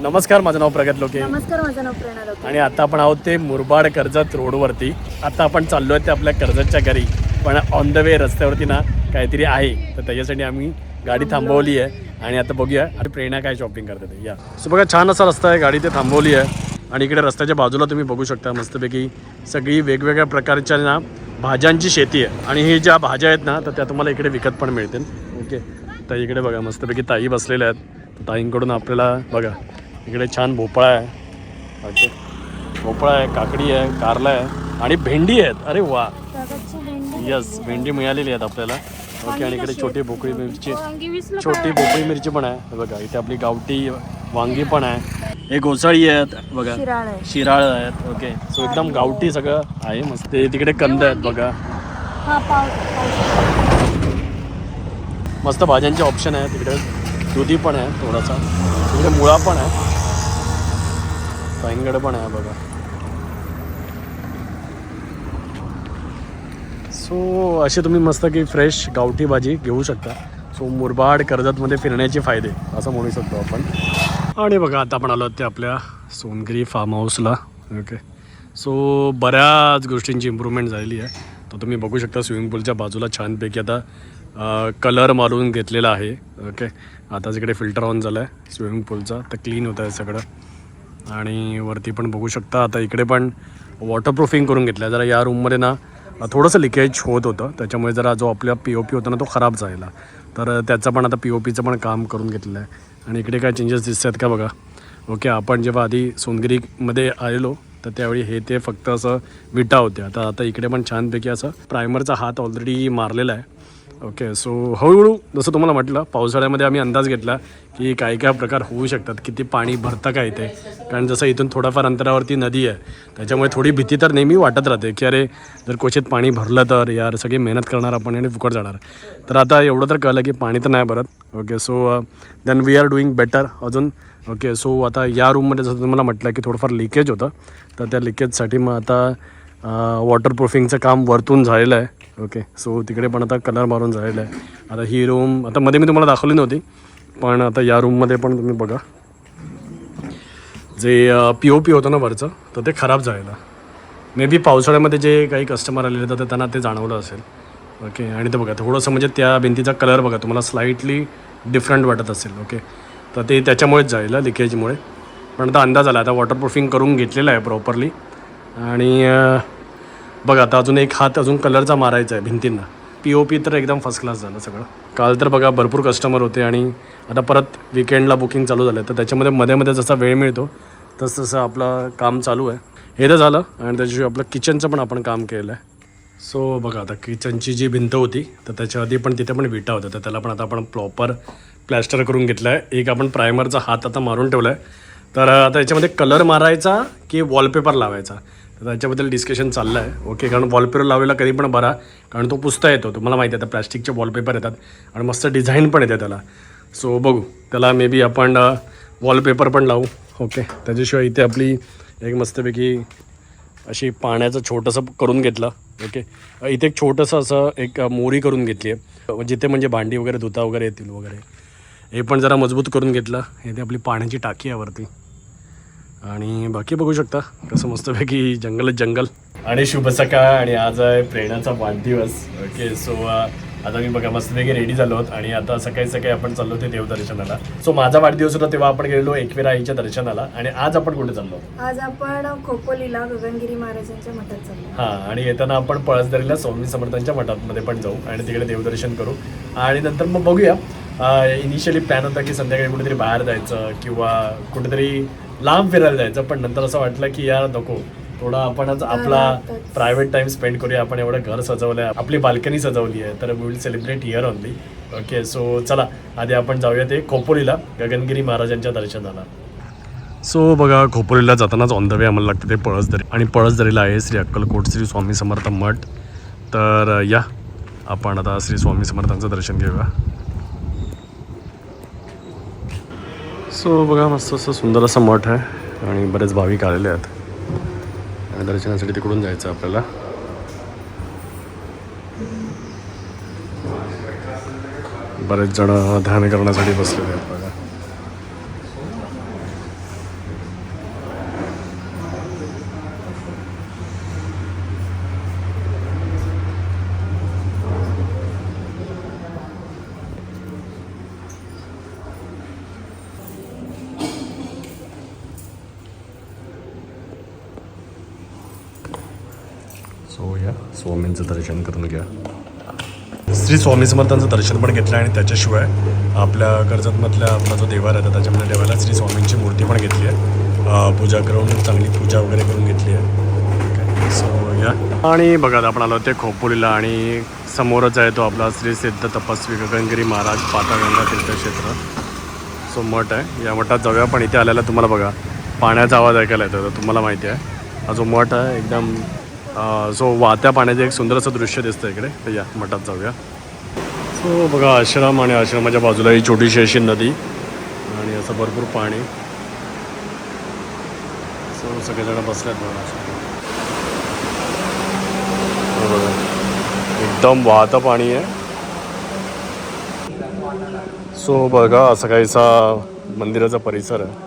नमस्कार माझं नाव प्रगत लोके. नमस्कार माझं नाव प्रेरणा लोके. आणि आता आपण आहोत ते मुरबाड कर्जत रोडवरती. आता आपण चाललो आहे ते आपल्या कर्जतच्या घरी. पण ऑन द वे रस्त्यावरती ना काहीतरी आहे. तर त्याच्यासाठी आम्ही गाडी थांबवली आहे. आणि आता बघूया आणि प्रेरणा काय शॉपिंग करते ते. या. सो बघा छान असा रस्ता आहे. गाडी ते थांबवली आहे. आणि इकडे रस्त्याच्या बाजूला तुम्ही बघू शकता मस्तपैकी सगळी वेगवेगळ्या प्रकारच्या ना भाज्यांची शेती आहे. आणि ही ज्या भाज्या आहेत ना तर त्या तुम्हाला इकडे विकत पण मिळतील. ओके. तर इकडे बघा मस्तपैकी ताई बसलेल्या आहेत. ताईंकडून आपल्याला बघा इकडे छान भोपळा आहे. ओके. भोपळा आहे काकडी आहे कारला आहे आणि भेंडी आहेत. अरे वा. यस भेंडी. मिळालेली आहेत आपल्याला. ओके आणि इकडे छोटी भोकळी मिरची. छोटी भोकळी मिरची पण आहे. हे बघा इथे आपली गावठी वांगी पण आहे. एक घोसाळी आहेत. बघा. शिराळ आहे. शिराळ आहेत. ओके. सो एकदम गावठी सगळं आहे मस्त. तिकडे कंद आहेत बघा. हा मस्त भाज्यांचे ऑप्शन आहे तिकडे दुधी पण आहे थोडासा. तिकडे मुळा पण आहे. ताईंकडे पण आहे बघा. सो असे तुम्ही मस्त की फ्रेश गावठी भाजी घेऊ शकता. सो मुरबाड कर्जतमध्ये फिरण्याचे फायदे असं म्हणू शकतो आपण. आणि बघा आता आपण आलो ते आपल्या सोनगिरी फार्म हाऊसला ओके सो बऱ्याच गोष्टींची इम्प्रूव्हमेंट झालेली आहे. तर तुम्ही बघू शकता स्विमिंग पूलच्या बाजूला छानपैकी आता कलर मारून घेतलेला आहे. ओके आता जिकडे फिल्टर ऑन झालं आहे स्विमिंग पूलचा तर क्लीन होतं आहे सगळं. आणि वरती पण बघू शकता आता इकडे पण वॉटरप्रूफिंग करून घेतलं आहे जरा या रूममध्ये ना थोडंसं लिकेज होत होतं. त्याच्यामुळे जरा जो आपला पी ओ पी होता ना तो खराब झाला तर त्याचं पण आता पी ओ पीचं पण काम करून घेतलेलं आहे आणि इकडे काय चेंजेस दिसत आहेत का बघा? ओके आपण जेव्हा आधी सोनगिरीमध्ये आलेलो तर त्यावेळी हे ते फक्त असं विटा होत्या. आता आता इकडे पण छानपैकी असं प्रायमरचा हात ऑलरेडी मारलेला आहे. ओके सो हळूहळू जसं तुम्हाला म्हटलं पावसाळ्यामध्ये आम्ही अंदाज घेतला की काय काय प्रकार होऊ शकतात किती पाणी भरतं काय इथे कारण जसं इथून थोडाफार अंतरावरती नदी आहे त्याच्यामुळे थोडी भीती तर नेहमी वाटत राहते की अरे जर क्वचित पाणी भरलं तर यार सगळी मेहनत करणार आपण आणि फुकट जाणार. तर आता एवढं तर कळलं की पाणी तर नाही भरत. Okay so then we are doing better अजून. ओके सो आता या रूममध्ये जसं तुम्हाला म्हटलं की थोडंफार लिकेज होतं तर त्या लिकेजसाठी मग आता uh, वॉटरप्रूफिंगचं काम वरतून झालेलं आहे. ओके सो तिकडे पण आता कलर मारून झालेला आहे. आता ही रूम आता मध्ये मी तुम्हाला दाखवली नव्हती पण आता या रूममध्ये पण तुम्ही बघा. जे पी ओ पी होतं ना वरचं तर ते खराब झालेलं. मे बी पावसाळ्यामध्ये जे काही कस्टमर आलेले तर त्यांना ते जाणवलं असेल. ओके आणि ते बघा थोडंसं म्हणजे त्या भिंतीचा कलर बघा तुम्हाला स्लाइटली डिफरंट वाटत असेल ओके तर ते त्याच्यामुळेच जाईल लिकेजमुळे पण आता अंदाज आला आता वॉटरप्रूफिंग करून घेतलेलं आहे प्रॉपरली आणि बघा आता अजून एक हात अजून कलरचा मारायचा आहे भिंतींना. पी ओ पी तर एकदम फर्स्ट क्लास झालं सगळं. काल तर बघा भरपूर कस्टमर होते आणि आता परत विकेंडला बुकिंग चालू झालं. तर त्याच्यामध्ये मध्ये मध्ये जसा वेळ मिळतो तसं तसं आपलं काम चालू आहे. हे तर झालं आणि त्याच्याशिवाय आपलं किचनचं पण आपण काम केलं आहे. सो बघा आता किचनची जी भिंत होती तर त्याच्या आधी पण तिथे पण विटा होत्या. तर त्याला पण आता आपण प्रॉपर प्लॅस्टर करून घेतलं आहे. एक आपण प्रायमरचा हात आता मारून ठेवला आहे तर आता याच्यामध्ये कलर मारायचा की वॉलपेपर लावायचा? तर त्याच्याबद्दल डिस्कशन चाललं आहे ओके कारण वॉलपेपर लावलेला कधी पण बरा कारण तो पुसता येतो तुम्हाला माहिती आहे आता प्लॅस्टिकचे वॉलपेपर येतात आणि मस्त डिझाईन पण येते त्याला. सो बघू त्याला मे बी आपण वॉलपेपर पण लावू. ओके त्याच्याशिवाय इथे आपली एक मस्तपैकी अशी पाण्याचं छोटंसं करून घेतलं. ओके इथे एक छोटंसं असं एक मोरी करून घेतली आहे. जिथे म्हणजे भांडी वगैरे धुता वगैरे येतील वगैरे. हे पण जरा मजबूत करून घेतलं. इथे आपली पाण्याची टाकी आहे वरती. आणि बाकी बघू शकता. कसं मस्तपैकी जंगलच जंगल. आणि शुभ सकाळ आणि आज आहे प्रेरणाचा वाढदिवस. ओके सो आता मी बघा मस्तपैकी रेडी झालो आहोत. आणि आता सकाळी सकाळी आपण चाललो ते देवदर्शनाला. सो माझा वाढदिवस होता तेव्हा आपण गेलो एकविरा आईच्या दर्शनाला. आणि आज आपण कुठे चाललो आज आपण खोपोलीला गगनगिरी महाराजांच्या मठात चाललो. हा आणि येताना आपण पळसदरीला स्वामी समर्थांच्या मठामध्ये पण जाऊ आणि तिकडे देवदर्शन करू. आणि नंतर मग बघूया. इनिशियली प्लॅन होता की संध्याकाळी कुठेतरी बाहेर जायचं किंवा कुठेतरी लांब फिरायला जायचं पण नंतर असं वाटलं की यार नको. थोडा आपणच आपला. प्रायव्हेट टाइम स्पेंड करूया. आपण एवढं घर सजवलं आहे आपली बाल्कनी सजवली आहे. तर we will celebrate year only okay so चला आधी आपण जाऊया ते खोपोलीला. गगनगिरी महाराजांच्या दर्शनाला. सो बघा खोपोलीला जातानाच ऑन द वे आम्हाला लागतं ते पळसदरी. आणि पळसदरीला आहे श्री अक्कलकोट श्री स्वामी समर्थ मठ. तर या. आपण आता श्री स्वामी समर्थांचं दर्शन घेऊया. सो बघा मस्त असं सुंदर असं मठ आहे आणि बरेच भाविक आलेले आहेत. आणि दर्शनासाठी तिकडून जायचं आपल्याला. बरेच जण ध्यान करण्यासाठी बसलेले आहेत बघा सो या स्वामींचं दर्शन करून घ्या. श्री स्वामी समर्थांचं दर्शन पण घेतलं आणि त्याच्याशिवाय आपल्या कर्जतमधल्या आपला जो देवार आहे तर त्याच्यामध्ये देवाला श्री स्वामींची मूर्ती पण घेतली आहे. पूजा करून चांगली पूजा वगैरे करून घेतली आहे. सो या. आणि बघा आता आपण आलो ते खोपोलीला आणि समोरच आहे तो आपला श्री सिद्ध तपस्वी गगनगिरी महाराज पातागंगा तीर्थक्षेत्र. सो मठ आहे. या मठात जाऊया पण इथे आल्याला तुम्हाला बघा पाण्याचा आवाज ऐकायला येतो तर तुम्हाला माहिती आहे. हा जो मठ आहे एकदम जो वाहत्या पाण्याचं एक सुंदर असं दृश्य दिसतं इकडे. तर या मठात जाऊया. सो बघा आश्रम आणि आश्रमाच्या बाजूला ही छोटीशी अशी नदी आणि असं भरपूर पाणी. सो सगळेजण बसल्यात बघा बघा एकदम वाहतं पाणी आहे. सो बघा असा काहीसा मंदिराचा परिसर आहे.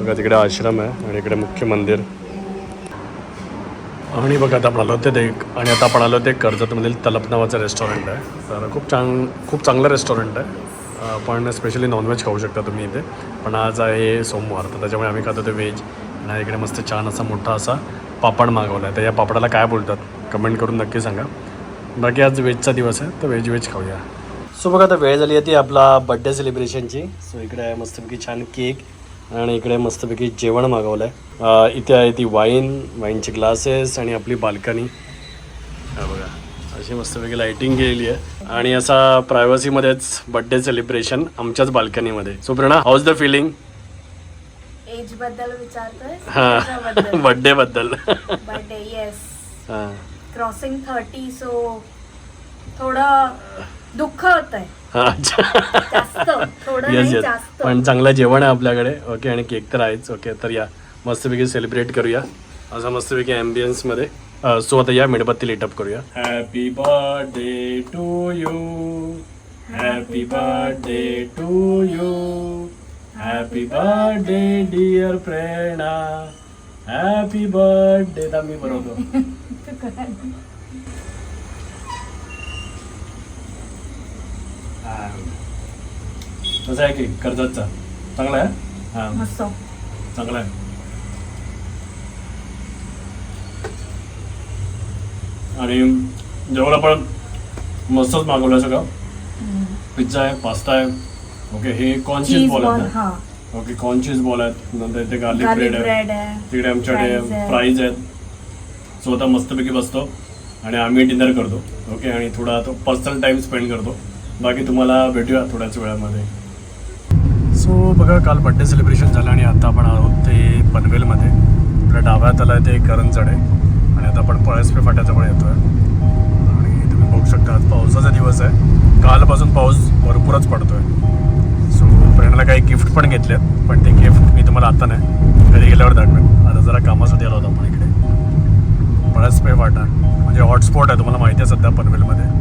बघा तिकडे आश्रम आहे आणि इकडे मुख्य मंदिर. आणि बघा आता आपण आलो ते एक आणि आता आपण आलो ते कर्जतमधील तलप नावाचं रेस्टॉरंट आहे. तर खूप चांग खूप चांगलं रेस्टॉरंट आहे. आपण पण स्पेशली नॉनव्हेज खाऊ शकता तुम्ही इथे. पण आज आहे सोमवार तर त्याच्यामुळे आम्ही खातो ते व्हेज आणि इकडे मस्त छान असा मोठा असा पापड मागवला आहे. तर या पापडाला काय बोलतात कमेंट करून नक्की सांगा. बाकी आज व्हेजचा दिवस आहे तर व्हेज व्हेज खाऊया. सो बघा आता वेळ झाली आहे ती आपला बड्डे सेलिब्रेशनची सो इकडे आहे मस्तपैकी छान केक आणि इकडे मस्तपैकी जेवण मागवलं आहे इथे आहे ती वाईन वाईनचे ग्लासेस आणि आपली बाल्कनी हा बघा अशी मस्तपैकी लाइटिंग केलेली आहे. आणि असा प्रायव्हसीमध्येच बड्डे सेलिब्रेशन आमच्याच बाल्कनीमध्ये so Prana how's the feeling एजबद्दल विचारतोय हां बड्डे बद्दल. बर्थडे येस हां. क्रॉसिंग थर्टी सो थोडं दुःख होत आहे हां अच्छा. जास्त थोडं येस नाही येस जास्त. पण चांगलं जेवण आहे आपल्याकडे. ओके आणि केक तर आहेच. ओके तर या. मस्तपैकी सेलिब्रेट करूया. असं मस्तपैकी ॲम्बियन्समध्ये सो आता या मेणबत्ती लिटअप करूया. Happy birthday to you happy birthday to you happy birthday dear Prerana happy birthday दा मी बरोबर कसं आहे की कर्जतचा चांगला आहे हां? मस्त. चांगला आहे. आणि जेवण आपण मस्तच मागवलं सगळं. पिझ्झा आहे पास्ता आहे. ओके हे चीज बॉल आहेत हा ना? ओके चीज बॉल आहेत. नंतर इथे गार्लिक ब्रेड आहे. आहे तिकडे आमच्याकडे आहे. फ्राईज आहेत. सो आता मस्तपैकी बसतो. आणि आम्ही डिनर करतो. ओके आणि थोडा तो पर्सनल टाइम स्पेंड करतो. बाकी तुम्हाला भेटूया थोड्याच वेळामध्ये. सो बघा काल बड्डे सेलिब्रेशन झालं आणि आता आपण आहोत ते पनवेलमध्ये. आपल्या डाव्यात आला ते करंजड आहे आणि आता आपण पळसपे फाट्याजवळ येतो आहे आणि तुम्ही बघू शकता आज पावसाचा दिवस आहे. कालपासून पाऊस भरपूरच पडतो आहे सो फ्रेंडला काही गिफ्ट पण घेतलेत पण ते गिफ्ट मी तुम्हाला आता नाही. घरी गेल्यावर दाखवेन. आता जरा कामासाठी आलो होतो आपण इकडे. पळसपे फाटा. म्हणजे हॉटस्पॉट आहे तुम्हाला माहिती आहे सध्या पनवेलमध्ये.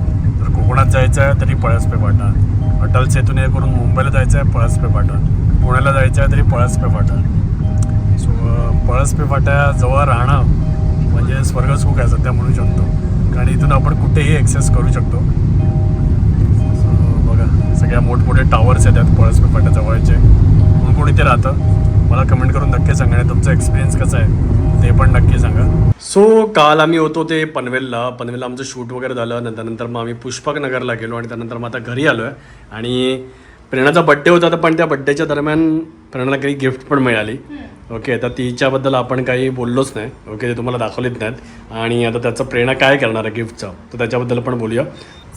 कोकणात जायचं आहे तरी पळसपे फाटा अटल सेतून हे करून मुंबईला जायचं आहे पळसपे फाटा पुण्याला जायचं आहे तरी पळसपे फाटा सो पळसपे फाट्याजवळ राहणं म्हणजे स्वर्ग सुख आहे सध्या म्हणू शकतो. कारण इथून आपण कुठेही ॲक्सेस करू शकतो. बघा सगळ्या मोठमोठे टावर्स येतात पळसपे फाट्याजवळचे कोण कोण इथे राहतं? मला कमेंट करून नक्की सांगा तुमचा एक्सपिरियन्स कसा आहे? ते पण नक्की सांगा. सो काल आम्ही होतो ते पनवेलला. पनवेलला आमचं शूट वगैरे झालं. नंतर नंतर मग आम्ही पुष्पक नगरला गेलो आणि त्यानंतर मग आता घरी आलो आहे आणि प्रेरणाचा बड्डे होता तर पण त्या बड्डेच्या दरम्यान प्रेरणाला काही गिफ्ट पण मिळाली. ओके तर तिच्याबद्दल आपण काही बोललोच नाही. ओके ते तुम्हाला दाखवलेच नाहीत. आणि आता त्याचं प्रेरणा काय करणार आहे गिफ्टचं तर त्याच्याबद्दल पण बोलूया.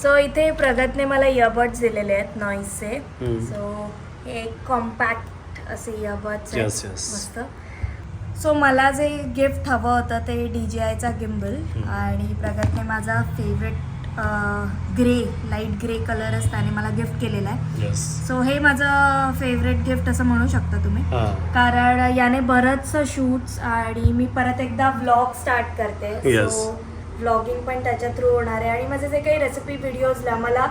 सो इथे प्रगतने मला इयरबड्स दिलेले आहेत नॉईसचे. सो हे कॉम्पॅक्ट असे इयरबड्स आहेत. Yes, yes. मस्त. सो मला जे गिफ्ट हवं होतं ते डी जे आयचा गिम्बल आणि प्रगतने माझा फेवरेट ग्रे लाइट ग्रे कलरच त्याने मला गिफ्ट केलेला आहे. सो हे माझं फेवरेट गिफ्ट असं म्हणू शकता तुम्ही. कारण याने बरंचसं शूट्स आणि मी परत एकदा व्लॉग स्टार्ट करते. सो व्लॉगिंग पण त्याच्या थ्रू होणार आहे. आणि माझे जे काही रेसिपी व्हिडिओजला मला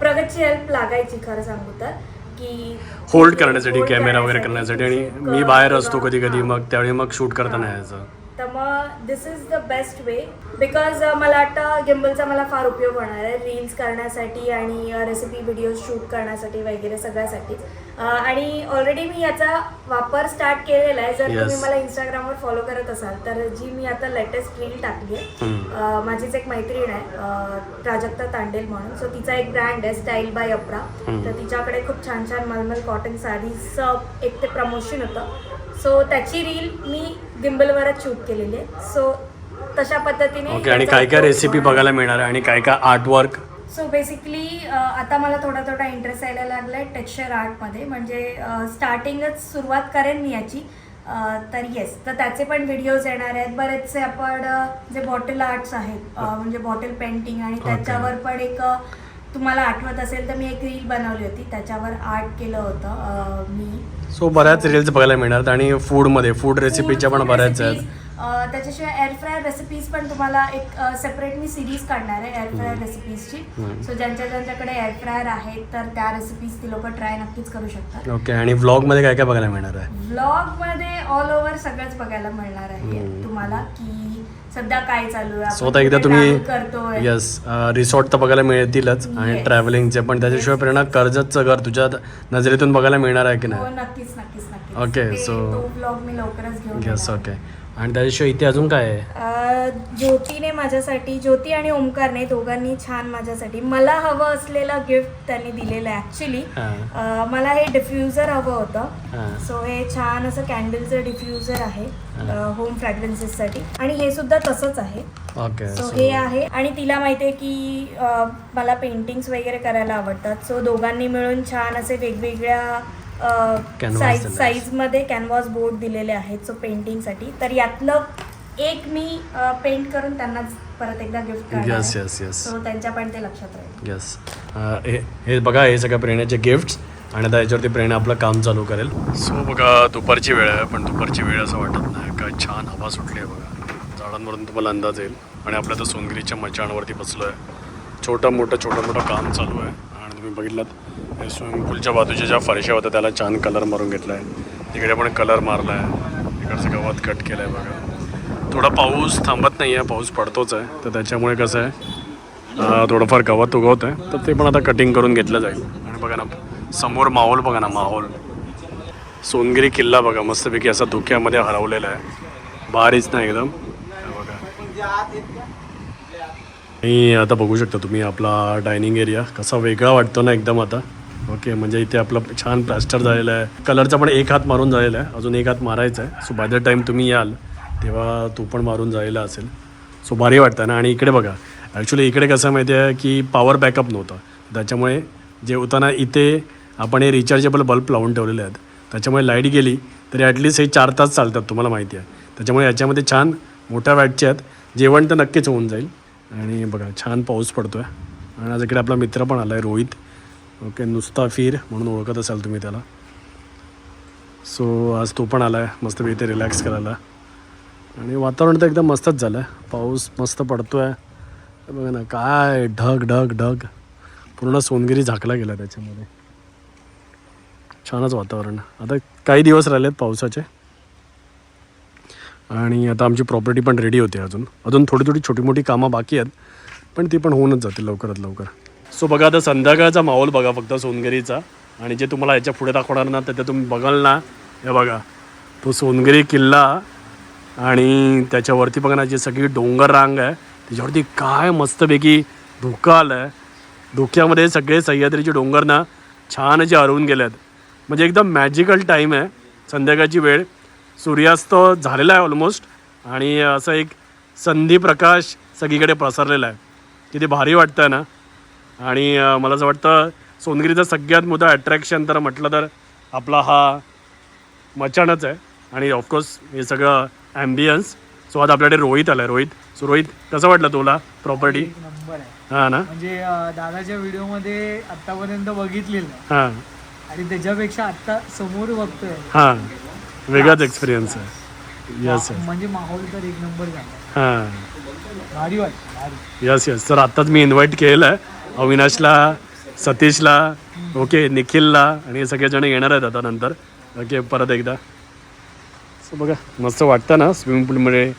प्रगतची हेल्प लागायची खरं सांगू तर. की होल्ड करण्यासाठी कॅमेरा वगैरे करण्यासाठी, आणि मी बाहेर असतो कधी कधी. मग त्यावेळी मग शूट करताना यायचं तर मग this is the best way because मला वाटतं गिम्बलचा मला फार उपयोग होणार आहे. रील्स करण्यासाठी आणि रेसिपी व्हिडिओज शूट करण्यासाठी वगैरे सगळ्यासाठी. आणि ऑलरेडी मी याचा वापर स्टार्ट केलेला आहे. जर Yes. तुम्ही मला इंस्टाग्रामवर फॉलो करत असाल तर जी मी आता लेटेस्ट रील टाकली आहे माझीच एक मैत्रीण आहे प्राजक्ता तांडेल म्हणून. सो तिचा एक ब्रँड आहे स्टाईल बाय अप्रा. तर तिच्याकडे खूप छान छान मलमल कॉटन साडीजचं एक ते प्रमोशन होतं. सो त्याची रील मी गिम्बलवरच शूट केलेली आहे. सो तशा पद्धतीने ओके आणि काय काय रेसिपी. बघायला मिळणार आहे आणि काय काय आर्टवर्क सो बेसिकली आता मला थोडा थोडा इंटरेस्ट यायला लागला आहे टेक्स्चर आर्टमध्ये म्हणजे स्टार्टिंगच सुरुवात करेन मी याची. तर येस तर त्याचे पण व्हिडिओज येणार आहेत. बरेचसे आपण जे बॉटल आर्ट्स आहेत अ, म्हणजे बॉटल पेंटिंग आणि. त्याच्यावर पण एक तुम्हाला आठवत असेल तर मी एक रील बनवली होती. त्याच्यावर आर्ट केलं होतं मी. सो बऱ्याच रील्स बघायला मिळणार आणि फूडमध्ये फूड रेसिपीच्या पण बऱ्याच आहेत. त्याच्याशिवाय एअर फ्रायर रेसिपीज पण तुम्हाला एक सेपरेट मी सिरीज काढणार आहे एअर फ्रायर रेसिपीजची. सो ज्यांच्या ज्यांच्याकडे एअर फ्रायर आहेत तर त्या रेसिपीज ती लोक ट्राय नक्कीच करू शकतात. ओके आणि व्लॉगमध्ये काय काय बघायला मिळणार आहे? व्लॉगमध्ये ऑल ओव्हर सगळंच बघायला मिळणार आहे. तुम्हाला की सध्या काय चालू आहे? सो आता एकदा तुम्ही येस रिसॉर्ट तर बघायला मिळतीलच आणि. ट्रॅव्हलिंगचे पण त्याच्याशिवाय प्रेरणा कर्जतचं घर तुझ्या नजरेतून बघायला मिळणार आहे की हो नाही नक्कीच नक्कीच. नक्कीच so- तो व्लॉग मी लवकरच घेऊन येस. ओके आणि त्याच्याशिवाय इथे अजून काय आहे? अ, ज्योतीने माझ्यासाठी ज्योती आणि ओमकारने दोघांनी छान माझ्यासाठी मला हवं असलेलं गिफ्ट त्यांनी दिलेलं आहे ॲक्च्युली हां. मला हे डिफ्युजर हवं होतं. हां. सो हे छान असं कॅन्डलचं डिफ्युजर आहे होम फ्रॅग्रन्सेससाठी आणि हे सुद्धा तसंच आहे. ओके सो हे आहे. आणि तिला माहिती आहे की अ, मला पेंटिंग्स वगैरे करायला आवडतात. सो दोघांनी मिळून छान असे वेगवेगळ्या साईज. साईजमध्ये कॅनव्हास बोर्ड दिलेले आहेत सो पेंटिंगसाठी तर यातलं एक मी पेंट करून त्यांना परत एकदा गिफ्ट करणार येस येस येस सो त्यांच्या पण ते लक्षात राहील. येस हे हे बघा हे सगळ्या प्रेरणाचे गिफ्ट्स आणि आता याच्यावरती प्रेरणा आपलं काम चालू करेल. सो बघा दुपारची वेळ आहे पण दुपारची वेळ असं वाटत नाही. काय छान हवा सुटली आहे बघा. झाडांवरून तुम्हाला अंदाज येईल. आणि आपल्या तर सोनगिरीच्या मचाणवरती बसलो आहे छोटं मोठं छोटं मोठं काम चालू आहे. आणि तुम्ही बघितलं स्विमिंग पूलच्या बाजूच्या ज्या फरशा होत्या त्याला छान कलर मारून घेतला आहे तिकडे पण कलर मारला आहे तिकडचं गवत कट केलं आहे बघा. थोडा पाऊस थांबत नाही आहे पाऊस पडतोच आहे. तर त्याच्यामुळे कसं आहे थोडंफार गवत उगवत आहे तर ते पण आता कटिंग करून घेतलं जाईल. आणि बघा ना समोर माहोल बघा ना माहोल. सोनगिरी किल्ला बघा मस्तपैकी असा धुक्यामध्ये हरवलेला आहे. भारीच नाही एकदम. बघा. आणि आता बघू शकता तुम्ही आपला डायनिंग एरिया कसा वेगळा वाटतो ना एकदम आता. ओके म्हणजे इथे आपलं छान प्लॅस्टर झालेलं आहे. कलरचा पण एक हात मारून झालेला आहे. अजून एक हात मारायचा आहे. सो बाय द टाईम तुम्ही याल तेव्हा तो पण मारून झालेला असेल. सो भारी वाटतं ना? आणि इकडे बघा ॲक्च्युली इकडे कसं माहिती आहे की पॉवर बॅकअप नव्हतं. त्याच्यामुळे जे होताना इथे आपण हे रिचार्जेबल बल्ब लावून ठेवलेले आहेत. त्याच्यामुळे लाइट गेली तरी ॲटलिस्ट हे चार तास चालतात तुम्हाला माहिती आहे. त्याच्यामुळे याच्यामध्ये छान मोठ्या वॅटचे आहेत. जेवण तर नक्कीच होऊन जाईल. आणि बघा छान पाऊस पडतो आहे आणि आज इकडे आपला मित्र पण आला आहे रोहित. ओके नुसता फिर म्हणून ओळखत असाल तुम्ही त्याला. सो आज तो पण आला आहे मस्त इथे रिलॅक्स करायला. आणि वातावरण तर एकदम मस्तच झालं आहे पाऊस मस्त पडतो आहे बघा ना काय ढग ढग ढग. पूर्ण सोनगिरी झाकला गेला त्याच्यामध्ये. छानच वातावरण. आता काही दिवस राहिले आहेत पावसाचे. आणि आता आमची प्रॉपर्टी पण रेडी होते अजून. अजून थोडी थोडी छोटी मोठी कामं बाकी आहेत पण ती पण होऊनच जातील लवकरात लवकर. सो बघा आता संध्याकाळचा माहोल बघा फक्त सोनगिरीचा. आणि जे तुम्हाला याच्यापुढे दाखवणार ना तर ते तुम्ही बघाल ना. हे बघा तो सोनगिरी किल्ला आणि त्याच्यावरती बघा ना सगळी डोंगर रांग आहे त्याच्यावरती काय मस्तपैकी धुकं आलं आहे धुक्यामध्ये सगळे सह्याद्रीचे डोंगर ना छान असे हरवून गेले आहेत म्हणजे एकदम मॅजिकल टाईम आहे संध्याकाळची वेळ. सूर्यास्त झालेला आहे ऑलमोस्ट आणि असं एक संधी प्रकाश सगळीकडे पसरलेला आहे. किती भारी वाटतं आहे ना. आणि मला असं वाटतं सोनगिरीचं सगळ्यात मोठं अट्रॅक्शन तर म्हटलं तर आपला हा मचाणच आहे. आणि ऑफकोर्स हे सगळं ॲम्बियन्स सो आज आपल्याकडे रोहित आला आहे रोहित सो रोहित कसं वाटलं तुला प्रॉपर्टी हां ना? म्हणजे दादाच्या व्हिडिओमध्ये आतापर्यंत बघितलेलं हां. आणि त्याच्यापेक्षा आता समोर बघतोय. हां. वेगळाच एक्सपिरियन्स आहे. यस म्हणजे माहोल तर एक नंबर झाला. हां. भारी वाटतं यस यस तर आत्ताच मी इन्व्हाइट केलेलं आहे अविनाशला सतीशला ओके निखिलला आणि हे सगळेजण येणार आहेत आता नंतर. ओके परत एकदा. सो बघा मस्त वाटतं ना स्विमिंग पूलमध्ये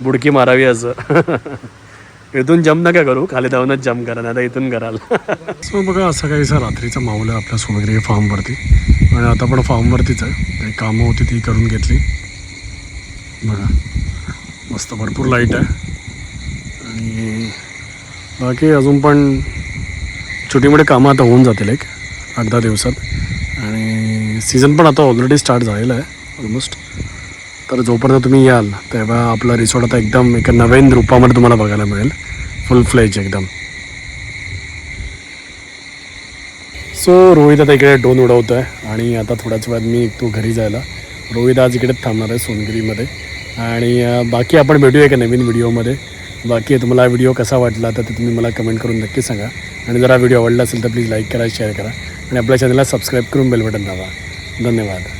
बुडकी मारावी असं. इथून जम नका करू खाली जाऊनच जम करा नाही इथून कराल. सो बघा असं काहीसा रात्रीचा माऊल आहे आपल्या सोनगिरी फार्मवरती आणि आता पण फार्मवरतीच आहे. काही कामं होती ती करून घेतली. बघा मस्त भरपूर लाइट आहे. आणि बाकी अजून पण छोटीमोठी कामं आता होऊन जातील एक आठ दहा दिवसात. आणि सीझन पण आता ऑलरेडी स्टार्ट झालेला आहे ऑलमोस्ट तर जोपर्यंत तुम्ही याल तेव्हा आपला रिसॉर्ट आता एकदम एका नवीन रूपामध्ये तुम्हाला बघायला मिळेल. फुल फ्लेज एकदम. सो रोहित आता इकडे ड्रोन उडवतो आहे आणि आता थोड्याच वेळात मी तो घरी जायला. रोहित आज इकडेच थांबणार आहे सोनगिरीमध्ये. आणि बाकी आपण भेटूया एका नवीन व्हिडिओमध्ये बाकी तुम्हाला व्हिडिओ कसा वाटला तर ते तुम्ही मला कमेंट करून नक्की सांगा. आणि जर हा व्हिडिओ आवडला असेल तर प्लीज लाईक करा शेअर करा आणि आपल्या चॅनलला सबस्क्राईब करून बेल बटन दाबा. धन्यवाद.